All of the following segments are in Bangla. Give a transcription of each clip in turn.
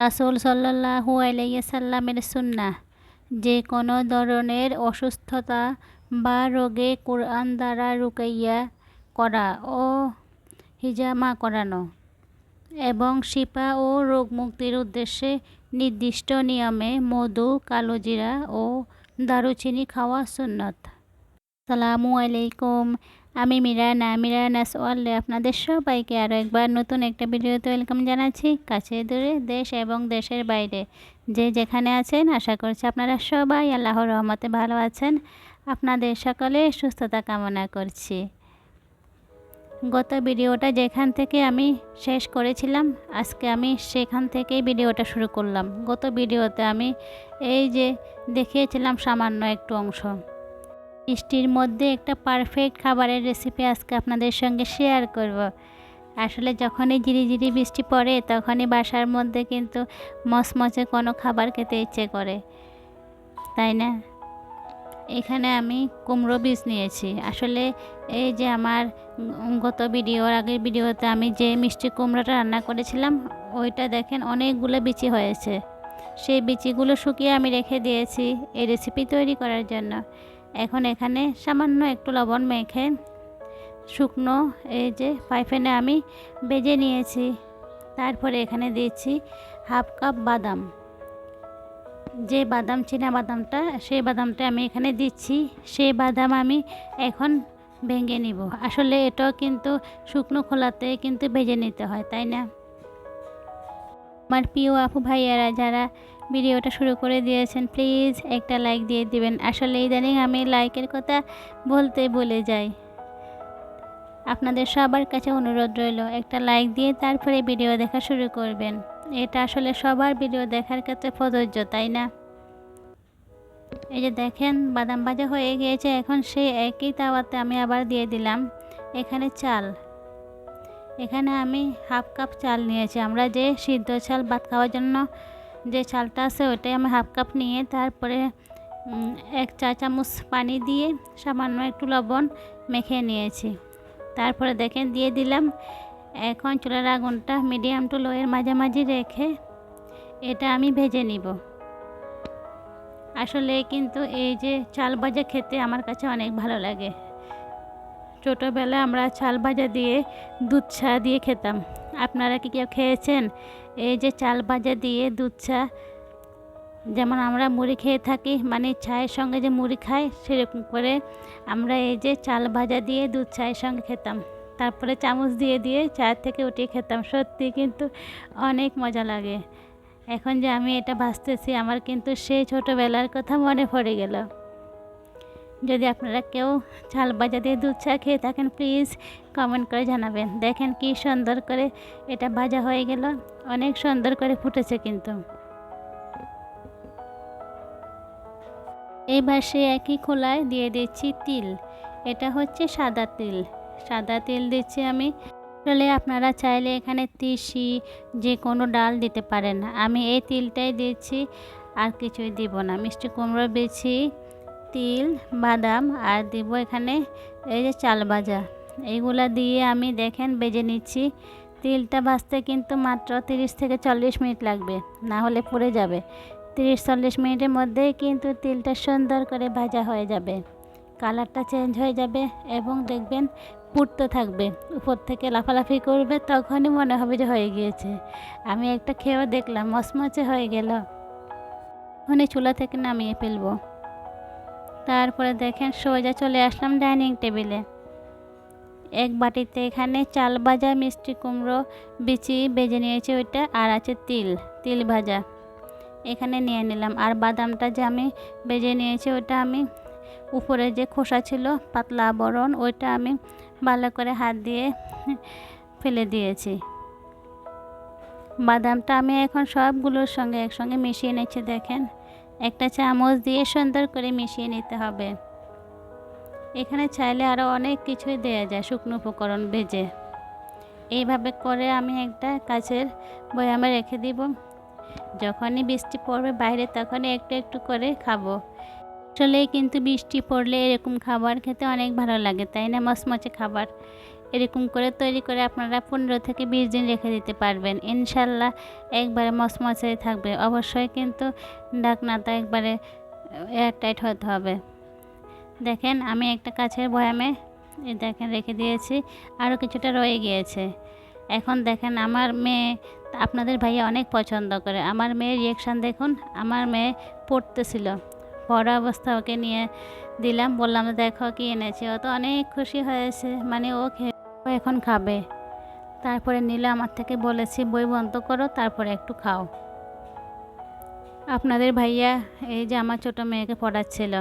রাসুল সাল্লাহু আলাইসাল্লামের সুন্না যে কোনো ধরনের অসুস্থতা বা রোগে কোরআন দ্বারা রুকাইয়া করা ও হিজামা করানো এবং শিপা ও রোগ মুক্তির উদ্দেশ্যে নির্দিষ্ট নিয়মে মধু, কালোজিরা ও দারুচিনি খাওয়া সুন্নত। সালামু আলাইকুম। আমি মিরানা। মিরানাস ওয়ার্ল্ডে আপনাদের সবাইকে আরও একবার নতুন একটা ভিডিওতে ওয়েলকাম জানাচ্ছি। কাছে দূরে দেশ এবং দেশের বাইরে। যে যেখানে আছেন, আশা করছি আপনারা সবাই আল্লাহর রহমতে ভালো আছেন। আপনাদের সকলে সুস্থতা কামনা করছি। গত ভিডিওটা যেখান থেকে আমি শেষ করেছিলাম, আজকে আমি সেখান থেকেই ভিডিওটা শুরু করলাম। গত ভিডিওতে আমি এই যে দেখিয়েছিলাম সামান্য একটু অংশ। বৃষ্টির মধ্যে একটা পারফেক্ট খাবারের রেসিপি আজকে আপনাদের সঙ্গে শেয়ার করব। আসলে যখনই ঝিরিঝিরি বৃষ্টি পড়ে, তখনই বাসার মধ্যে কিন্তু মচমচে কোনো খাবার খেতে ইচ্ছে করে। তাই না? এখানে আমি কুমড়ো বীজ নিয়েছি। আসলে এই যে আমার গত ভিডিওর আগের ভিডিওতে আমি যে মিষ্টি কুমড়োটা রান্না করেছিলাম, ওইটা দেখেন অনেকগুলো বিচি হয়েছে। সেই বিচিগুলো শুকিয়ে আমি রেখে দিয়েছি এই রেসিপি তৈরি করার জন্য। এখন এখানে সামান্য একটু লবণ মেখে শুকনো এই যে পাইফেনে আমি বেজে নিয়েছি। তারপরে এখানে দিয়েছি হাফ কাপ বাদাম। যে বাদাম, চীনা বাদামটা, সেই বাদামটা আমি এখানে দিচ্ছি। সেই বাদাম আমি এখন ভেঙে নিব। আসলে এটাও কিন্তু শুকনো খোলাতে কিন্তু ভেজে নিতে হয়, তাই না? আমার প্রিয় আপু ভাইয়ারা, যারা ভিডিওটা শুরু করে দিয়েছেন প্লিজ একটা লাইক দিয়ে দিবেন। আসলে ইদানিং আমি লাইকের কথা বলতে বলে যাই। আপনাদের সবার কাছে অনুরোধ রইল, একটা লাইক দিয়ে তারপরে ভিডিও দেখা শুরু করবেন। এটা আসলে সবার ভিডিও দেখার ক্ষেত্রে প্রযোজ্য, তাই না? এই যে দেখেন, বাদাম ভাজা হয়ে গিয়েছে, এখন সেই একই তাওয়াতে আমি আবার দিয়ে দিলাম। এখানে চাল। এখানে আমি হাফ কাপ চাল নিয়েছি। আমরা যে সিদ্ধ চাল ভাত খাওয়ার জন্য যে চালটা আছে ওইটাই আমি হাফ কাপ নিয়ে তারপরে এক চা চামচ পানি দিয়ে সামান্য একটু লবণ মেখে নিয়েছি। তারপরে দেখেন দিয়ে দিলাম। এখন চুলার আগুনটা মিডিয়াম টু লোয়ের মাঝামাঝি রেখে এটা আমি ভেজে নিব। আসলে কিন্তু এই যে চাল ভাজা খেতে আমার কাছে অনেক ভালো লাগে। ছোটোবেলায় আমরা চাল ভাজা দিয়ে দুধ চা দিয়ে খেতাম। আপনারা কি কেউ খেয়েছেন? এই যে চাল ভাজা দিয়ে দুধ চা, যেমন আমরা মুড়ি খেয়ে থাকি মানে চায়ের সঙ্গে যে মুড়ি খাই, সেরকম করে আমরা এই যে চাল ভাজা দিয়ে দুধ চায়ের সঙ্গে খেতাম। তারপরে চামচ দিয়ে দিয়ে চায়ের থেকে উঠিয়ে খেতাম। সত্যি কিন্তু অনেক মজা লাগে। এখন যে আমি এটা ভাজতেছি, আমার কিন্তু সেই ছোটোবেলার কথা মনে পড়ে গেল। যদি আপনারা কেউ চাল ভাজা দিয়ে দুধ চা খেয়ে থাকেন প্লিজ কমেন্ট করে জানাবেন। দেখেন কি সুন্দর করে এটা ভাজা হয়ে গেল। অনেক সুন্দর করে ফুটেছে কিন্তু। এইবার সে একই খোলায় দিয়ে দিচ্ছি তিল। এটা হচ্ছে সাদা তিল। সাদা তিল দিচ্ছি আমি। আসলে আপনারা চাইলে এখানে তিসি যে কোনো ডাল দিতে পারেন। আমি এই তিলটাই দিচ্ছি, আর কিছুই দিব না। মিষ্টি কুমড়ো বেছি তিল, বাদাম আর দিব এখানে এই যে চাল ভাজা। এইগুলা দিয়ে আমি দেখেন বেজে নিচ্ছি। তিলটা ভাজতে কিন্তু মাত্র তিরিশ থেকে চল্লিশ মিনিট লাগবে, না হলে পুড়ে যাবে। তিরিশ চল্লিশ মিনিটের মধ্যেই কিন্তু তিলটা সুন্দর করে ভাজা হয়ে যাবে। কালারটা চেঞ্জ হয়ে যাবে এবং দেখবেন পুড়তে থাকবে। উপর থেকে লাফালাফি করবে, তখনই মনে হবে যে হয়ে গিয়েছে। আমি একটা খেয়েও দেখলাম, মচমচে হয়ে গেল। ওখানে চুলা থেকে নামিয়ে ফেলব। তারপরে দেখেন সোজা চলে আসলাম ডাইনিং টেবিলে। এক বাটিতে এখানে চাল ভাজা, মিষ্টি কুমড়ো, বিচি বেজে নিয়েছি ওইটা, আর আছে তিল তিল ভাজা। এখানে নিয়ে নিলাম। আর বাদামটা যে আমি বেজে নিয়েছি ওইটা আমি উপরে যে খোসা ছিল, পাতলা বরণ ওইটা আমি ভালো করে হাত দিয়ে ফেলে দিয়েছি। বাদামটা আমি এখন সবগুলোর সঙ্গে একসঙ্গে মিশিয়ে নিচ্ছি, দেখেন। একটা চামচ দিয়ে সুন্দর করে মিশিয়ে নিতে হবে। এখানে চাইলে আরও অনেক কিছুই দেওয়া যায় শুকনো উপকরণ ভেজে। এইভাবে করে আমি একটা কাছের বয়ামে রেখে দিব। যখনই বৃষ্টি পড়বে বাইরে তখনই একটু একটু করে খাব। আসলে কিন্তু বৃষ্টি পড়লে এরকম খাবার খেতে অনেক ভালো লাগে, তাই না? মচমচে খাবার। এরকম করে তৈরি করে আপনারা পনেরো থেকে বিশ দিন রেখে দিতে পারবেন। ইনশাল্লাহ একবারে মচমচে থাকবে। অবশ্যই কিন্তু ডাকনাটা একবারে এয়ারটাইট হতে হবে। দেখেন আমি একটা কাছের বয়ামে দেখেন রেখে দিয়েছি আরও কিছুটা রয়ে গিয়েছে। এখন দেখেন আমার মেয়ে, আপনাদের ভাইয়া অনেক পছন্দ করে। আমার মেয়ের রিয়েকশান দেখুন, আমার মেয়ে পড়তেছিল। পড়া অবস্থা ওকে নিয়ে দিলাম, বললাম, দেখো কি এনেছি। ও তো অনেক খুশি হয়েছে মানে ও খেয়ে এখন খাবে। তারপরে নিল আমার থেকে বলেছি, বই বন্ধ করো, তারপরে একটু খাও। আপনাদের ভাইয়া এই যে আমার ছোটো মেয়েকে পড়াচ্ছিল।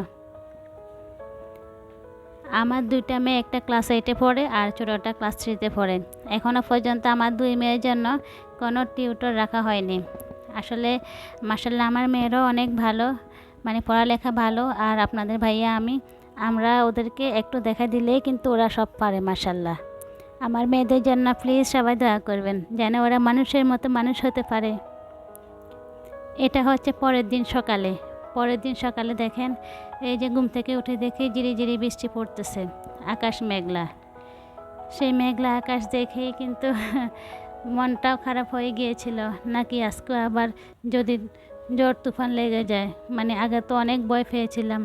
আমার দুইটা মেয়ে একটা ক্লাস এইটে পড়ে আর ছোটোটা ক্লাস থ্রিতে পড়ে। এখনও পর্যন্ত আমার দুই মেয়ের জন্য কোনো টিউটর রাখা হয়নি। আসলে মাসাল্লাহ আমার মেয়েরও অনেক ভালো মানে পড়ালেখা ভালো আর আপনাদের ভাইয়া আমি, আমরা ওদেরকে একটু দেখা দিলেই কিন্তু ওরা সব পারে মাসাল্লাহ আমার মেয়েদের জন্য প্লিজ সবাই দয়া করবেন, যেন ওরা মানুষের মতো মানুষ হতে পারে। এটা হচ্ছে পরের দিন সকালে। পরের দিন সকালে দেখেন, এই যে ঘুম থেকে উঠে দেখে জিরি জিরি বৃষ্টি পড়তেছে, আকাশ মেঘলা। সেই মেঘলা আকাশ দেখেই কিন্তু মনটাও খারাপ হয়ে গিয়েছিল, নাকি আজকে আবার যদি ঝড় তুফান লেগে যায় মানে আগে তো অনেক ভয় পেয়েছিলাম।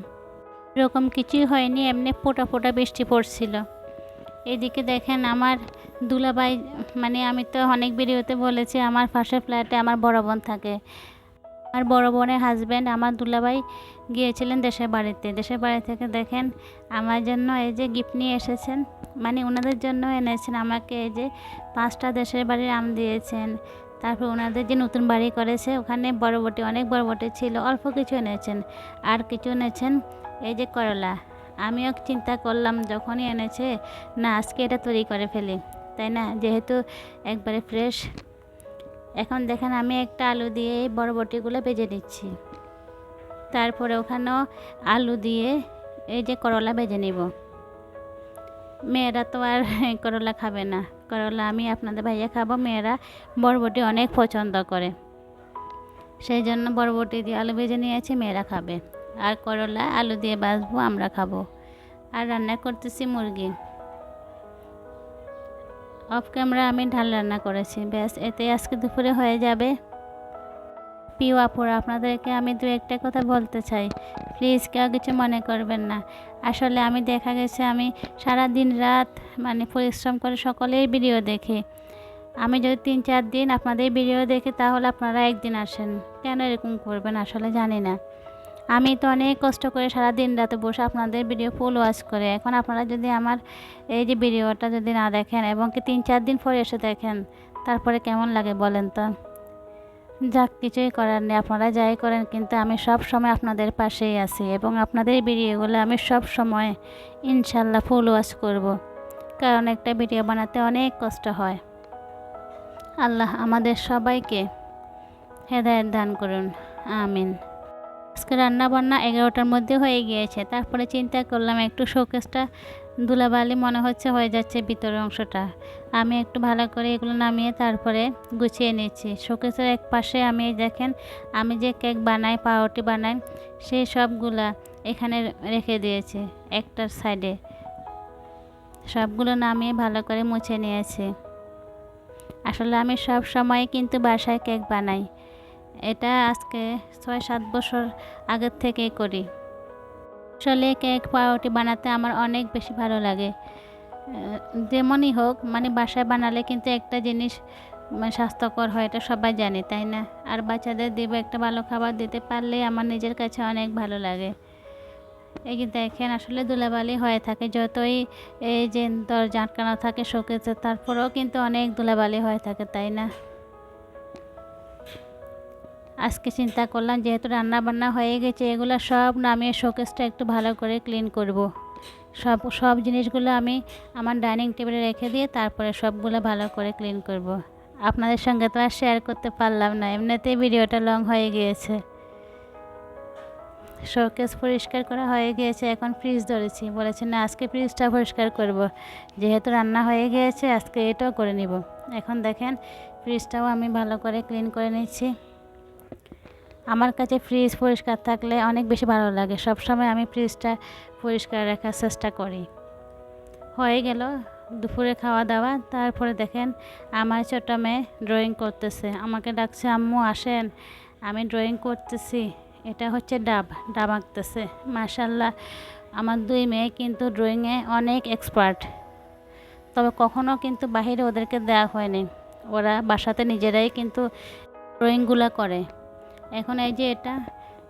এরকম কিছুই হয়নি, এমনি ফোটা ফোটা বৃষ্টি পড়ছিল। এদিকে দেখেন আমার দুলাভাই মানে আমি তো অনেক ভিডিওতে বলেছি আমার পাশের ফ্ল্যাটে আমার বড় বোন থাকে। আমার বড় বোনের হাজব্যান্ড আমার দুলাভাই গিয়েছিলেন দেশের বাড়িতে। দেশের বাড়ি থেকে দেখেন আমার জন্য এই যে গিফট নিয়ে এসেছেন মানে ওনাদের জন্য এনেছেন, আমাকে এই যে পাঁচটা দেশের বাড়ির আম দিয়েছেন। তারপর ওনাদের যে নতুন বাড়ি করেছে, ওখানে বড়বটি অনেক বড়বটি ছিল, অল্প কিছু এনেছেন। আর কিছু এনেছেন এই যে করলা। আমিও চিন্তা করলাম, যখনই এনেছে, না, আজকে এটা তৈরি করে ফেলি। তাই না? যেহেতু একবারে ফ্রেশ এখন দেখেন আমি একটা আলু দিয়ে এই বরবটিগুলো ভেজে নিচ্ছি। তারপরে ওখানেও আলু দিয়ে এই যে করলা ভেজে নিব। মেয়েরা তো আর করলা খাবে না। করলা আমি আপনাদের ভাইয়া খাব, মেয়েরা বরবটি অনেক পছন্দ করে। সেই জন্য বরবটি দিয়ে আলু ভেজে নিয়েছি, মেয়েরা খাবে। আর করলা আলু দিয়ে বাছবো আমরা খাব। আর রান্না করতেছি মুরগি। অফ ক্যামেরা আমি ঢাল রান্না করেছি। ব্যাস এতে আজকে দুপুরে হয়ে যাবে। প্রিয় আপুরা, আপনাদেরকে আমি দু একটা কথা বলতে চাই। প্লিজ কেউ কিছু মনে করবেন না। আসলে আমি দেখা গেছে, আমি সারা দিন রাত মানে পরিশ্রম করে সকলেই ভিডিও দেখি। আমি যদি তিন চার দিন আপনাদের ভিডিও দেখি, তাহলে আপনারা একদিন আসেন। কেন এরকম করবেন আসলে জানি না। আমি তো অনেক কষ্ট করে সারা দিন রাতে বসে আপনাদের ভিডিও ফুল ওয়াচ করে। এখন আপনারা যদি আমার এই যে ভিডিওটা যদি না দেখেন এবং কি তিন চার দিন পরে এসে দেখেন, তারপরে কেমন লাগে বলেন তো? যাক, কিছুই করার নেই, আপনারা যাই করেন, কিন্তু আমি সব সময় আপনাদের পাশেই আছি এবং আপনাদের ভিডিওগুলো আমি সব সময় ইনশাল্লাহ ফুল ওয়াচ করব। কারণ একটা ভিডিও বানাতে অনেক কষ্ট হয়। আল্লাহ আমাদের সবাইকে হেদায়ত দান করুন, আমিন। আজকে রান্না বান্না এগারোটার মধ্যে হয়ে গিয়েছে। তারপরে চিন্তা করলাম একটু শোকেসটা ধুলাবালি মনে হচ্ছে হয়ে যাচ্ছে ভিতরের অংশটা। আমি একটু ভালো করে এগুলো নামিয়ে তারপরে গুছিয়ে নিচ্ছি। শোকেসের এক পাশে আমি দেখেন, আমি যে কেক বানাই, পাউরুটি বানাই সেই সবগুলা এখানে রেখে দিয়েছি একটার সাইডে। সবগুলো নামিয়ে ভালো করে মুছে নিয়েছি। আসলে আমি সব সময় কিন্তু বাসায় কেক বানাই। এটা আজকে ছয়, সাত বছর আগের থেকেই করি। আসলে কেক, পাউরুটি বানাতে আমার অনেক বেশি ভালো লাগে। যেমনই হোক মানে বাসায় বানালে কিন্তু একটা জিনিস মানে স্বাস্থ্যকর হয়, এটা সবাই জানে, তাই না? আর বাচ্চাদের দিব একটা ভালো খাবার দিতে পারলে আমার নিজের কাছে অনেক ভালো লাগে। এই দেখেন, আসলে ধুলাবালি হয়ে থাকে, যতই এই যে দরজা আটকানো থাকে শোকেছে তারপরেও কিন্তু অনেক ধুলাবালি হয়ে থাকে, তাই না? আজকে চিন্তা করলাম যেহেতু রান্না বান্না হয়ে গেছে, এগুলো সব নামিয়ে শোকেসটা একটু ভালো করে ক্লিন করব। সব সব জিনিসগুলো আমি আমার ডাইনিং টেবিলে রেখে দিয়ে তারপরে সবগুলো ভালো করে ক্লিন করব। আপনাদের সঙ্গে তো আর শেয়ার করতে পারলাম না, এমনিতেই ভিডিওটা লং হয়ে গিয়েছে শোকেস পরিষ্কার করা হয়ে গিয়েছে, এখন ফ্রিজ ধরেছি বলেছে, না, আজকে ফ্রিজটা পরিষ্কার করব। যেহেতু রান্না হয়ে গিয়েছে, আজকে এটাও করে নিব এখন দেখেন ফ্রিজটাও আমি ভালো করে ক্লিন করে নিচ্ছি আমার কাছে ফ্রিজ পরিষ্কার থাকলে অনেক বেশি ভালো লাগে। সব সময় আমি ফ্রিজটা পরিষ্কার রাখার চেষ্টা করি। হয়ে গেল দুপুরে খাওয়া দাওয়া তারপরে দেখেন আমার ছোট মেয়ে ড্রয়িং করতেছে। আমাকে ডাকছে, আম্মু, আসেন। আমি ড্রয়িং করতেছি। এটা হচ্ছে ডাব। ডাব আঁকতেছে। মাশাল্লাহ আমার দুই মেয়ে কিন্তু ড্রয়িংয়ে অনেক এক্সপার্ট তবে কখনো কিন্তু বাহিরে ওদেরকে দেওয়া হয়নি। ওরা বাসাতে নিজেরাই কিন্তু ড্রয়িংগুলো করে। এখন এই যে এটা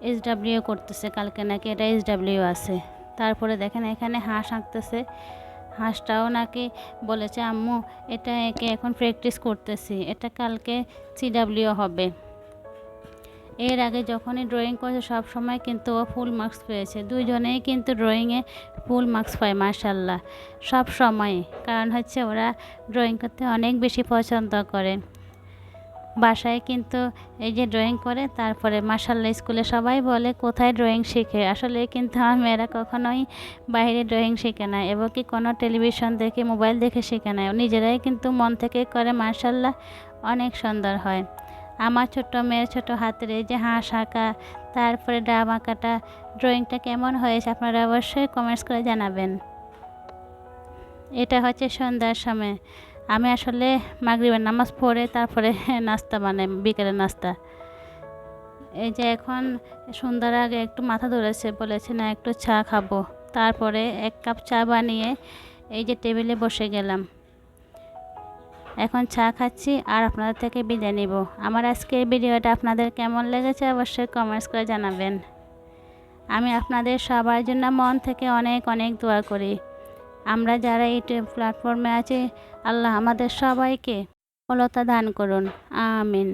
এস ডাব্লিউ করতেছে, কালকে নাকি এটা এস ডাব্লিউ আছে। তারপরে দেখেন এখানে হাঁস আঁকতেছে। হাঁসটাও নাকি বলেছে, আম্মু, এটা একে এখন প্র্যাকটিস করতেছি, এটা কালকে সিডাব্লিউ হবে। এর আগে যখনই ড্রয়িং করেছে, সব সময় কিন্তু ও ফুল মার্কস পেয়েছে। দুইজনেই কিন্তু ড্রয়িংয়ে ফুল মার্কস পায় মার্শাল্লাহ সব সময়। কারণ হচ্ছে ওরা ড্রয়িং করতে অনেক বেশি পছন্দ করে। বাসায় কিন্তু এই যে ড্রয়িং করে, তারপরে মার্শাল্লাহ স্কুলে সবাই বলে কোথায় ড্রয়িং শেখে? আসলে কিন্তু আমার মেয়েরা কখনোই বাইরে ড্রয়িং শেখে না এবং কি কোনো টেলিভিশন দেখে মোবাইল দেখে শেখে না। নিজেরাই কিন্তু মন থেকে করে মার্শাল্লাহ অনেক সুন্দর হয়। আমার ছোট্ট মেয়ের ছোট হাতের এই যে হাঁস আঁকা তারপরে ডাব আঁকাটা ড্রয়িংটা কেমন হয়েছে আপনারা অবশ্যই কমেন্টস করে জানাবেন। এটা হচ্ছে সন্ধ্যার সময়। আমি আসলে মাগরিবের নামাজ পড়ে তারপরে নাস্তা মানে বিকেলের নাস্তা। এই যে এখন সন্ধ্যার আগে একটু মাথা ধরেছে, বলেছে না একটু চা খাব। তারপরে এক কাপ চা বানিয়ে এই যে টেবিলে বসে গেলাম। এখন চা খাচ্ছি আর আপনাদের থেকে বিদায় নিব। আমার আজকের ভিডিওটা আপনাদের কেমন লেগেছে অবশ্যই কমেন্টস করে জানাবেন। আমি আপনাদের সবার জন্য মন থেকে অনেক অনেক দোয়া করি। আমরা যারা এই প্ল্যাটফর্মে আছি আল্লাহ আমাদের সবাইকে ফলতা দান করুন। আমিন।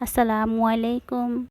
আসসালামু আলাইকুম।